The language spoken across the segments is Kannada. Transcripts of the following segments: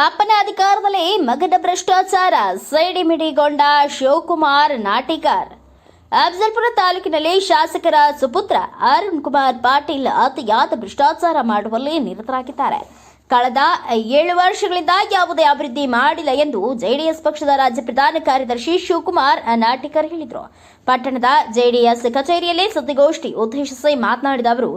ಅಪ್ಪನ ಅಧಿಕಾರದಲ್ಲಿ ಮಗದ ಭ್ರಷ್ಟಾಚಾರ ಸೈಡಿಮಿಡಿಗೊಂಡ ಶಿವಕುಮಾರ್ ನಾಟಿಕಾರ್ ಅಫ್ಜಲ್ಪುರ ತಾಲೂಕಿನಲ್ಲಿ ಶಾಸಕರ ಸುಪುತ್ರ ಅರುಣ್ ಕುಮಾರ್ ಪಾಟೀಲ್ ಅತಿಯಾದ ಭ್ರಷ್ಟಾಚಾರ ಮಾಡುವಲ್ಲಿ ನಿರತರಾಗಿದ್ದಾರೆ. ಕಳೆದ ಏಳು ವರ್ಷಗಳಿಂದ ಯಾವುದೇ ಅಭಿವೃದ್ಧಿ ಮಾಡಿಲ್ಲ ಎಂದು ಜೆಡಿಎಸ್ ಪಕ್ಷದ ರಾಜ್ಯ ಪ್ರಧಾನ ಕಾರ್ಯದರ್ಶಿ ಶಿವಕುಮಾರ್ ನಾಟಿಕರ್ ಹೇಳಿದರು. ಪಟ್ಟಣದ ಜೆಡಿಎಸ್ ಕಚೇರಿಯಲ್ಲಿ ಸುದ್ದಿಗೋಷ್ಠಿ ಉದ್ದೇಶಿಸಿ ಮಾತನಾಡಿದ ಅವರು,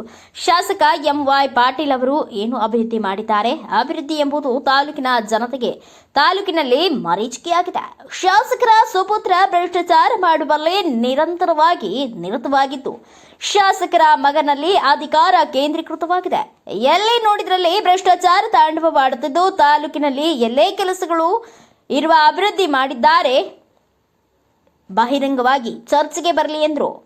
ಶಾಸಕ ಎಂವೈ ಪಾಟೀಲ್ ಅವರು ಏನು ಅಭಿವೃದ್ಧಿ ಮಾಡಿದ್ದಾರೆ? ಅಭಿವೃದ್ಧಿ ಎಂಬುದು ತಾಲೂಕಿನ ಜನತೆಗೆ ತಾಲೂಕಿನಲ್ಲಿ ಮರೀಚಿಕೆಯಾಗಿದೆ. ಶಾಸಕರ ಸುಪುತ್ರ ಭ್ರಷ್ಟಾಚಾರ ಮಾಡುವಲ್ಲಿ ನಿರಂತರವಾಗಿ ನಿರತವಾಗಿದ್ದು ಶಾಸಕರ ಮಗನಲ್ಲಿ ಅಧಿಕಾರ ಕೇಂದ್ರೀಕೃತವಾಗಿದೆ. ಎಲ್ಲಿ ನೋಡಿದ್ರಲ್ಲಿ ಭ್ರಷ್ಟಾಚಾರ ತಾಂಡವವಾಡುತ್ತಿದ್ದು ತಾಲೂಕಿನಲ್ಲಿ ಎಲ್ಲೇ ಕೆಲಸಗಳು ಇರುವ ಅಭಿವೃದ್ಧಿ ಮಾಡಿದ್ದಾರೆ? ಬಹಿರಂಗವಾಗಿ ಚರ್ಚೆಗೆ ಬರಲಿ ಎಂದರು.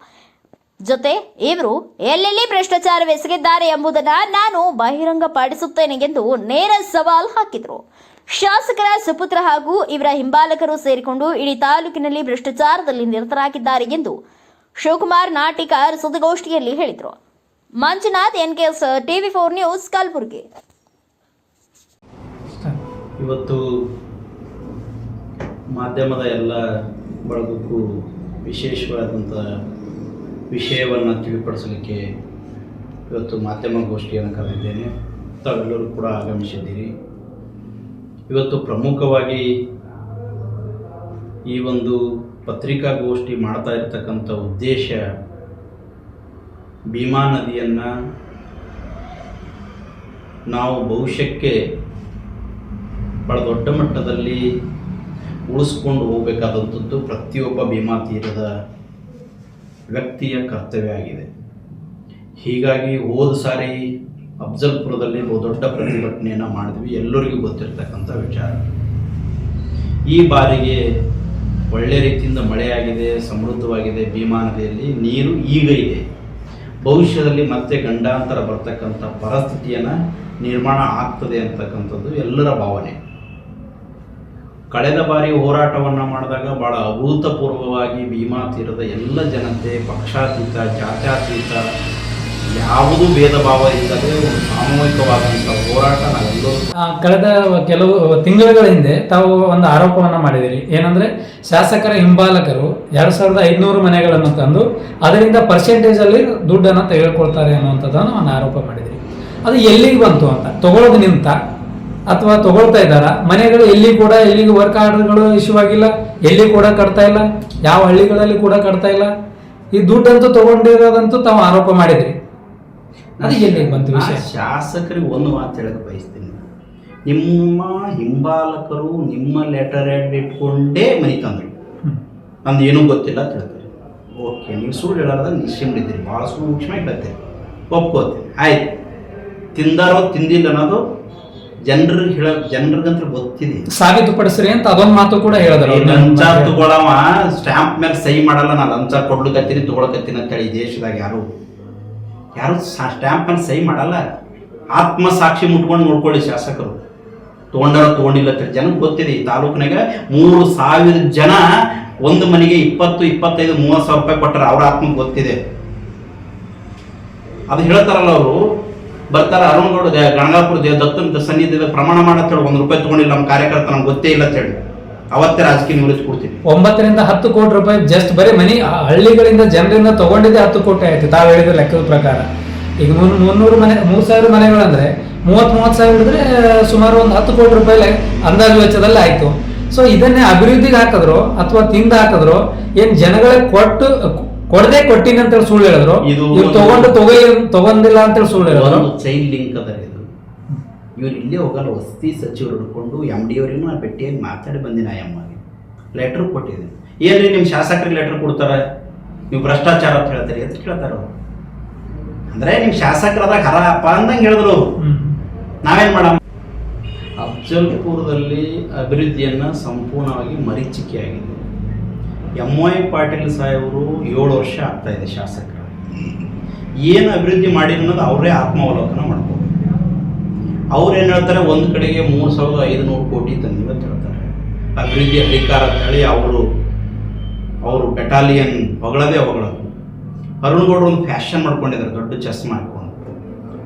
ಜೊತೆ ಇವರು ಎಲ್ಲೆಲ್ಲಿ ಭ್ರಷ್ಟಾಚಾರವೆಸಗಿದ್ದಾರೆ ಎಂಬುದನ್ನು ನಾನು ಬಹಿರಂಗಪಡಿಸುತ್ತೇನೆ ಎಂದು ನೇರ ಸವಾಲ್ ಹಾಕಿದರು. ಶಾಸಕರ ಸುಪುತ್ರ ಹಾಗೂ ಇವರ ಹಿಂಬಾಲಕರು ಸೇರಿಕೊಂಡು ಇಡೀ ತಾಲೂಕಿನಲ್ಲಿ ಭ್ರಷ್ಟಾಚಾರದಲ್ಲಿ ನಿರತರಾಗಿದ್ದಾರೆ ಎಂದು ಶಿವಕುಮಾರ್ ನಾಟಿಕರ್ ಸುದ್ದಿಗೋಷ್ಠಿಯಲ್ಲಿ ಹೇಳಿದರು. Manjunath T TV four news, Kalaburagi. ಇವತ್ತು ಮಾಧ್ಯಮದ ಎಲ್ಲ ಬಳಗಕ್ಕೂ ವಿಶೇಷವಾದಂಥ ವಿಷಯವನ್ನು ತಿಳಿಪಡಿಸಲಿಕ್ಕೆ ಇವತ್ತು ಮಾಧ್ಯಮ ಗೋಷ್ಠಿಯನ್ನು ಕರೆದಿದ್ದೇನೆ. ತಾವೆಲ್ಲರೂ ಕೂಡ ಆಗಮಿಸಿದ್ದೀರಿ. ಇವತ್ತು ಪ್ರಮುಖವಾಗಿ ಈ ಒಂದು ಪತ್ರಿಕಾಗೋಷ್ಠಿ ಮಾಡ್ತಾ ಇರತಕ್ಕಂಥ ಉದ್ದೇಶ ಭೀಮಾ ನದಿಯನ್ನು ನಾವು ಭವಿಷ್ಯಕ್ಕೆ ಭಾಳ ದೊಡ್ಡ ಮಟ್ಟದಲ್ಲಿ ಉಳಿಸ್ಕೊಂಡು ಹೋಗಬೇಕಾದಂಥದ್ದು ಪ್ರತಿಯೊಬ್ಬ ಭೀಮಾ ತೀರದ ವ್ಯಕ್ತಿಯ ಕರ್ತವ್ಯ ಆಗಿದೆ. ಹೀಗಾಗಿ ಹೋದ ಸಾರಿ ಅಫ್ಜಲ್ಪುರದಲ್ಲಿ ಬಹುದೊಡ್ಡ ಪ್ರತಿಭಟನೆಯನ್ನು ಮಾಡಿದ್ವಿ. ಎಲ್ಲರಿಗೂ ಗೊತ್ತಿರತಕ್ಕಂಥ ವಿಚಾರ. ಈ ಬಾರಿಗೆ ಒಳ್ಳೆ ರೀತಿಯಿಂದ ಮಳೆಯಾಗಿದೆ, ಸಮೃದ್ಧವಾಗಿದೆ ಭೀಮಾ ನದಿಯಲ್ಲಿ ನೀರು ಈಗ ಇದೆ. ಭವಿಷ್ಯದಲ್ಲಿ ಮತ್ತೆ ಗಂಡಾಂತರ ಬರ್ತಕ್ಕಂಥ ಪರಿಸ್ಥಿತಿಯನ್ನು ನಿರ್ಮಾಣ ಆಗ್ತದೆ ಅಂತಕ್ಕಂಥದ್ದು ಎಲ್ಲರ ಭಾವನೆ. ಕಳೆದ ಬಾರಿ ಹೋರಾಟವನ್ನು ಮಾಡಿದಾಗ ಭಾಳ ಅಭೂತಪೂರ್ವವಾಗಿ ಭೀಮಾ ತೀರದ ಎಲ್ಲ ಜನತೆ, ಪಕ್ಷಾತೀತ, ಜಾತ್ಯತೀತ ಯಾವುದೂ ಭೇದ ಭಾವ ಇಲ್ಲದೆ ಒಂದು ಸಾಮೂಹಿಕವಾದಂಥ ಹೋರಾಟ ನಾವೆಲ್ಲರೂ ಕಳೆದ ಕೆಲವು ತಿಂಗಳುಗಳ ಹಿಂದೆ ತಾವು ಒಂದು ಆರೋಪವನ್ನು ಮಾಡಿದಿರಿ ಏನಂದ್ರೆ ಶಾಸಕರ ಹಿಂಬಾಲಕರು ಎರಡು ಸಾವಿರದ ಐದುನೂರು ಮನೆಗಳನ್ನು ತಂದು ಅದರಿಂದ ಪರ್ಸೆಂಟೇಜ್ ಅಲ್ಲಿ ದುಡ್ಡನ್ನು ತೆಗೆದುಕೊಳ್ತಾರೆ ಅನ್ನುವಂಥದ್ದನ್ನು ಒಂದು ಆರೋಪ ಮಾಡಿದಿರಿ ಅದು ಎಲ್ಲಿಗೆ ಬಂತು ಅಂತ? ತಗೊಳ್ಳೋದು ನಿಂತ ಅಥವಾ ತಗೊಳ್ತಾ ಇದ್ದಾರ? ಮನೆಗಳು ಎಲ್ಲಿ ಕೂಡ ಎಲ್ಲಿಗೂ ವರ್ಕ್ ಆರ್ಡರ್ಗಳು ಇಶ್ಯೂ ಆಗಿಲ್ಲ. ಎಲ್ಲಿ ಕೂಡ ಕಟ್ತಾ ಇಲ್ಲ. ಯಾವ ಹಳ್ಳಿಗಳಲ್ಲಿ ಕೂಡ ಕಟ್ತಾ ಇಲ್ಲ. ಈ ದುಡ್ಡಂತೂ ತಗೊಂಡಿರೋದಂತೂ ತಾವು ಆರೋಪ ಮಾಡಿದ್ರಿ ಅದು ಬಂತು ವಿಷಯ? ಶಾಸಕರಿಗೆ ಒಂದು ಮಾತು ಹೇಳಕ್ಕೆ ಬಯಸ್ತೀನಿ. ನಿಮ್ಮ ಹಿಂಬಾಲಕರು ನಿಮ್ಮ ಲೆಟರ್ ಹೆಡ್ ಇಟ್ಕೊಂಡೇ ಮನೆ ತಂದ್ರು. ಹ್ಮ್. ನಂದು ಏನೂ ಗೊತ್ತಿಲ್ಲ ಅಂತ ಹೇಳ್ತಾರೆ. ಓಕೆ ನೀವು ಸುಳ್ಳು ಹೇಳಾರ್ದಾಗ ನಿಶ್ಚಿಂಡಿದ್ದೀರಿ ಭಾಳ ಸೂಕ್ಷ್ಮ ಇಟ್ಟತ್ತೆ ಒಪ್ಕೋತೀನಿ. ಆಯ್ತು. ತಿಂದಾರೋ ತಿಂದಿಲ್ಲ ಅನ್ನೋದು ಜನರಿಗೆ ಹೇಳ ಜನರಿಗಂತ ಗೊತ್ತಿದೆ. ಸಾಬೀತುಪಡಿಸ್ರಿ ಅಂತ ಅದೊಂದು ಮಾತು ಕೂಡ ಹೇಳಿದ್ರು ಲಂಚ ತಗೊಳವ. ಸ್ಟ್ಯಾಂಪ್ ಮೇಲೆ ಸಹಿ ಮಾಡಲ್ಲ. ನಾ ಲಂಚ ಕೊಡ್ಲಿಕತ್ತೀನಿ ತಗೊಳಕತ್ತೀನಿ ಅಂತೇಳಿ ದೇಶದಾಗ ಯಾರು ಯಾರು ಸ್ಟ್ಯಾಂಪ್ ಮೇಲೆ ಸಹಿ ಮಾಡಲ್ಲ. ಆತ್ಮಸಾಕ್ಷಿ ಮುಟ್ಕೊಂಡು ನೋಡ್ಕೊಳ್ಳಿ ಶಾಸಕರು. ತೊಗೊಂಡಾರ ತಗೊಂಡಿಲ್ಲ ಅಂತ ಜನಕ್ಕೆ ಗೊತ್ತಿದೆ, ಈ ತಾಲೂಕಿನಾಗ ಮೂರು ಸಾವಿರ ಜನ ಒಂದು ಮನೆಗೆ ಇಪ್ಪತ್ತು, ಇಪ್ಪತ್ತೈದು, ಮೂವತ್ತು ಸಾವಿರ ರೂಪಾಯಿ ಕೊಟ್ಟರೆ ಅವ್ರ ಆತ್ಮ ಗೊತ್ತಿದೆ. ಅದು ಹೇಳ್ತಾರಲ್ಲ ಅವರು. ಬರ್ತಾರೆ ಅರುಣ್ ಗೌಡ ಗಣಗಾಪುರ ದತ್ತನ ಸನ್ನಿಧಿ ಪ್ರಮಾಣ ಮಾಡತ್ತೇಳಿ ಒಂದು ರೂಪಾಯಿ ತಗೊಂಡಿಲ್ಲ, ನಮ್ಮ ಕಾರ್ಯಕರ್ತ ನಮ್ಗೆ ಗೊತ್ತೇ ಇಲ್ಲ ಅಂತೇಳಿ ಅವತ್ತೇ ರಾಜಕೀಯ ನಿವೃತ್ತಿ ಕೊಡ್ತೀನಿ. ಒಂಬತ್ತರಿಂದ ಹತ್ತು ಕೋಟಿ ರೂಪಾಯಿ ಜಸ್ಟ್ ಬರೀ ಮನಿ ಹಳ್ಳಿಗಳಿಂದ ಜನರಿಂದ ತಗೊಂಡಿದ್ದೆ ಹತ್ತು ಕೋಟಿ ಆಯ್ತು ತಾವು ಹೇಳಿದ ಲೆಕ್ಕದ ಪ್ರಕಾರ. ಈಗ ಮುನ್ ಮುನ್ನೂರು ಮನೆ ಮೂರ್ ಸಾವಿರ ಮನೆಗಳಂದ್ರೆ ಮೂವತ್ ಮೂವತ್ ಸಾವಿರ ಹಿಡಿದ್ರೆ ಸುಮಾರು ಒಂದು ಹತ್ತು ಕೋಟಿ ರೂಪಾಯಿ ಅಂದಾಜು ವೆಚ್ಚದಲ್ಲಿ ಆಯ್ತು. ಸೊ ಇದನ್ನೇ ಅಭಿವೃದ್ಧಿಗೆ ಹಾಕಿದ್ರು ಅಥವಾ ತಿಂದ ಹಾಕಿದ್ರು ಏನ್ ಜನಗಳ ಕೊಟ್ಟು ಕೊಡದೆ ಕೊಟ್ಟಿನಿ ಅಂತೇಳಿ ಸುಳ್ಳು ಹೇಳಿದ್ರು ಇದು ತಗೊಂಡು ತಗೊಳ್ಳಿ ತಗೊಂಡಿಲ್ಲ ಅಂತೇಳಿ ಸುಳ್ಳು ಹೇಳಿದ್ರು. ಚೈನ್ ಲಿಂಕ್ ಅದ ಇದು ಇವ್ರು ಇಲ್ಲೇ ಹೋಗಲ್ಲ ವಸತಿ ಸಚಿವರು ಹಿಡ್ಕೊಂಡು ಎಂ ಡಿ ಅವರಿಗೂ ನಾ ಭೇಟಿಯಾಗಿ ಮಾತಾಡಿ ಬಂದಿನ ಆಗಿ ಲೆಟ್ರ್ ಕೊಟ್ಟಿದ್ದೀನಿ. ರೀ ನಿಮ್ಮ ಶಾಸಕರಿಗೆ ಲೆಟ್ರ್ ಕೊಡ್ತಾರೆ? ನೀವು ಭ್ರಷ್ಟಾಚಾರ ಅಂತ ಹೇಳ್ತಾರೆ ಅಂತ ಕೇಳ್ತಾರೆ ಅವರು. ಅಂದ್ರೆ ನಿಮ್ಮ ಶಾಸಕರದಾಗ ಹರಪ್ಪ ಅಂದಂಗೆ ಹೇಳಿದ್ರು. ನಾವೇನ್ ಮಾಡಮ್ಮ ಅಫ್ಜಲ್ಪುರದಲ್ಲಿ ಅಭಿವೃದ್ಧಿಯನ್ನ ಸಂಪೂರ್ಣವಾಗಿ ಮರೀಚಿಕೆಯಾಗಿದೆ. ಎಂ ವೈ ಪಾಟೀಲ್ ಸಾಹೇಬರು ಏಳು ವರ್ಷ ಆಗ್ತಾ ಇದೆ ಶಾಸಕರು ಏನು ಅಭಿವೃದ್ಧಿ ಮಾಡಿ ಅನ್ನೋದು ಅವರೇ ಆತ್ಮಾವಲೋಕನ ಮಾಡ್ಕೋಬೇಕು ಅವ್ರು ಏನು ಹೇಳ್ತಾರೆ? ಒಂದು ಕಡೆಗೆ ಮೂರು ಸಾವಿರದ ಐದುನೂರು ಕೋಟಿ ತಂದಿವೆ ಅಂತ ಹೇಳ್ತಾರೆ. ಅಭಿವೃದ್ಧಿ ಅಧಿಕಾರ ಅಂತ ಹೇಳಿ ಅವರು ಅವರು ಬೆಟಾಲಿಯನ್ ಹೊಗಳದೇ ಹೊಗಳದು. ಅರುಣ್ ಗೌಡ್ರು ಒಂದು ಫ್ಯಾಷನ್ ಮಾಡ್ಕೊಂಡಿದ್ದಾರೆ, ದೊಡ್ಡ ಚೆಸ್ ಮಾಡ್ಕೊಂಡು.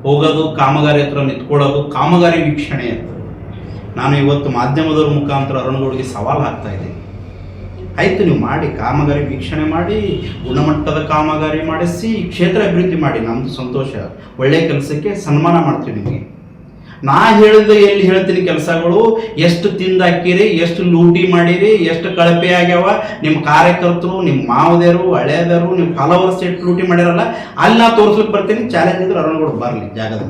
ಹೋಗೋದು, ಕಾಮಗಾರಿ ಹತ್ರ ನಿಂತ್ಕೊಳ್ಳೋದು, ಕಾಮಗಾರಿ ವೀಕ್ಷಣೆ ಅಂತ. ನಾನು ಇವತ್ತು ಮಾಧ್ಯಮದವ್ರ ಮುಖಾಂತರ ಅರುಣ್ಗೌಡಿಗೆ ಸವಾಲು ಹಾಕ್ತಾ ಇದ್ದೀನಿ. ಆಯ್ತು, ನೀವು ಮಾಡಿ, ಕಾಮಗಾರಿ ವೀಕ್ಷಣೆ ಮಾಡಿ, ಗುಣಮಟ್ಟದ ಕಾಮಗಾರಿ ಮಾಡಿಸಿ ಕ್ಷೇತ್ರ ಅಭಿವೃದ್ಧಿ ಮಾಡಿ. ನಮ್ದು ಸಂತೋಷ. ಒಳ್ಳೆಯ ಕೆಲಸಕ್ಕೆ ಸನ್ಮಾನ ಮಾಡ್ತೀವಿ ನಿಮಗೆ. ನಾ ಹೇಳಿದ ಎಲ್ಲಿ ಹೇಳ್ತೀನಿ ಕೆಲಸಗಳು? ಎಷ್ಟು ತಿಂದಾಕಿರಿ, ಎಷ್ಟು ಲೂಟಿ ಮಾಡಿರಿ, ಎಷ್ಟು ಕಳಪೆ ಆಗ್ಯಾವ? ನಿಮ್ಮ ಕಾರ್ಯಕರ್ತರು ನಿಮ್ಮ ಮಾವದೇರು ಹಳೆಯದರು ನಿಮ್ಮ ಫಾಲೋವರ್ಸ್ ಎಷ್ಟು ಲೂಟಿ ಮಾಡ್ಯಾರಲ್ಲ ಅಲ್ಲಿ ನಾ ತೋರಿಸ್ಲಿಕ್ಕೆ ಬರ್ತೀನಿ. ಚಾಲೆಂಜ್ ಇದ್ರೆ ಅರುಣಗೌಡ ಬರಲಿ ಜಾಗದ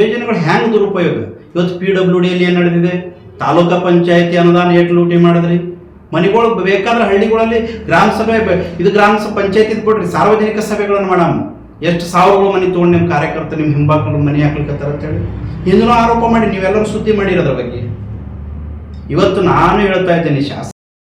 ಯೋಜನೆಗಳು ಹ್ಯಾಂಗ್ ದುರುಪಯೋಗ? ಇವತ್ತು ಪಿ ಡಬ್ಲ್ಯೂ ಡಿಯಲ್ಲಿ ಏನು ನಡೆದಿದೆ? ತಾಲೂಕಾ ಪಂಚಾಯತಿ ಅನುದಾನ ಎಷ್ಟು ಲೂಟಿ ಮಾಡಿದ್ರಿ? ಮನೆಗಳು ಬೇಕಾದ್ರೆ ಹಳ್ಳಿಗಳಲ್ಲಿ ಗ್ರಾಮ ಸಭೆ ಇದು ಗ್ರಾಮ ಪಂಚಾಯಿತಿ ಕೊಡ್ರಿ ಸಾರ್ವಜನಿಕ ಸಭೆಗಳನ್ನು ಮಾಡಮ್. ಎಷ್ಟು ಸಾವಿರಗಳು ಮನೆ ತೊಗೊಂಡು ನಿಮ್ಮ ಕಾರ್ಯಕರ್ತ ನಿಮ್ಮ ಹಿಂಬಾಕಲು ಮನೆ ಹಾಕ್ಲಿಕ್ಕತ್ತಾರ ಅಂತೇಳಿ? ಹಿಂದೂ ಆರೋಪ ಮಾಡಿ ನೀವೆಲ್ಲರೂ ಸುದ್ದಿ ಮಾಡಿರೋದ್ರ ಬಗ್ಗೆ. ಇವತ್ತು ನಾನು ಹೇಳ್ತಾ ಇದ್ದೇನೆ, ಶಾಸಕ